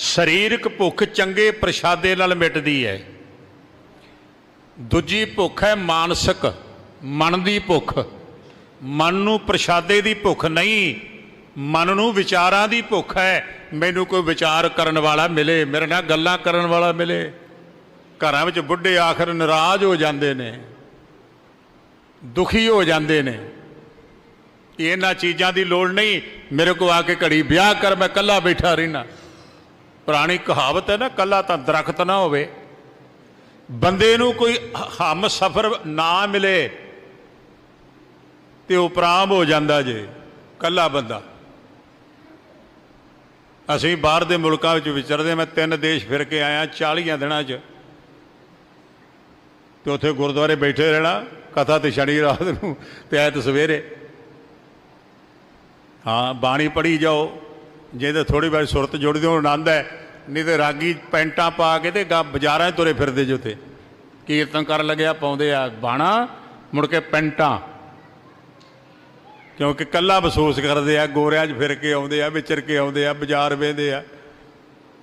ਸਰੀਰਕ ਭੁੱਖ ਚੰਗੇ ਪ੍ਰਸ਼ਾਦੇ ਨਾਲ ਮਿਟਦੀ ਹੈ। ਦੂਜੀ ਭੁੱਖ ਹੈ ਮਾਨਸਿਕ, ਮਨ ਦੀ ਭੁੱਖ। ਮਨ ਨੂੰ ਪ੍ਰਸ਼ਾਦੇ ਦੀ ਭੁੱਖ ਨਹੀਂ, ਮਨ ਨੂੰ ਵਿਚਾਰਾਂ ਦੀ ਭੁੱਖ ਹੈ। ਮੈਨੂੰ ਕੋਈ ਵਿਚਾਰ ਕਰਨ ਵਾਲਾ ਮਿਲੇ, ਮੇਰੇ ਨਾਲ ਗੱਲਾਂ ਕਰਨ ਵਾਲਾ ਮਿਲੇ। ਘਰਾਂ ਵਿੱਚ ਬੁੱਢੇ ਆਖਰ ਨਾਰਾਜ਼ ਹੋ ਜਾਂਦੇ ਨੇ, ਦੁਖੀ ਹੋ ਜਾਂਦੇ ਨੇ। ਇਹਨਾਂ ਚੀਜ਼ਾਂ ਦੀ ਲੋੜ ਨਹੀਂ, ਮੇਰੇ ਕੋ ਆ ਕੇ ਘੜੀ ਵਿਆਹ ਕਰ, ਮੈਂ ਇਕੱਲਾ ਬੈਠਾ ਰਹਿਣਾ ਪੁਰਾਣੀ ਕਹਾਵਤ ਹੈ ਨਾ, ਕੱਲਾ ਤਾਂ ਦਰਖਤ ਨਾ ਹੋਵੇ। ਬੰਦੇ ਨੂੰ ਕੋਈ ਹਮ ਸਫਰ ਨਾ ਮਿਲੇ ਤੇ ਉਪਰਾਮ ਹੋ ਜਾਂਦਾ ਜੇ, ਕੱਲਾ ਬੰਦਾ। ਅਸੀਂ ਬਾਹਰ ਦੇ ਮੁਲਕਾਂ ਵਿੱਚ ਵਿਚਰਦੇ ਮੈਂ ਤਿੰਨ ਦੇਸ਼ ਫਿਰ ਕੇ ਆਇਆ 40 ਦਿਨਾਂ 'ਚ। ਤੇ ਉੱਥੇ ਗੁਰਦੁਆਰੇ ਬੈਠੇ ਰਹਿਣਾ, ਕਥਾ ਤੇ ਸ਼ਨੀ ਰਾਤ ਨੂੰ ਤੇ ਐਤ ਸਵੇਰੇ। ਹਾਂ, ਬਾਣੀ ਪੜ੍ਹੀ ਜਾਓ, ਜੇ ਤੇ ਥੋੜੀ ਵਾਰ ਸੁਰਤ ਜੁੜਦੀ ਹੋ, ਆਨੰਦ ਹੈ। ਨਹੀਂ ਤੇ ਰਾਗੀ ਪੈਂਟਾਂ ਪਾ ਕੇ ਤੇ ਗਾ ਬਾਜ਼ਾਰਾਂ 'ਚ ਤੁਰੇ ਫਿਰਦੇ ਜੋ ਤੇ ਕੀਰਤਨ ਕਰਨ ਲੱਗਿਆ ਪਾਉਂਦੇ ਆ ਬਾਣਾ, ਮੁੜ ਕੇ ਪੈਂਟਾਂ। ਕਿਉਂਕਿ ਕੱਲਾ ਮਹਿਸੂਸ ਕਰਦੇ ਆ, ਗੋਰਿਆਂ 'ਚ ਫਿਰ ਕੇ ਆਉਂਦੇ ਆ, ਵਿਚਰ ਕੇ ਆਉਂਦੇ ਆ, ਬਾਜ਼ਾਰ ਵੇਂਦੇ ਆ।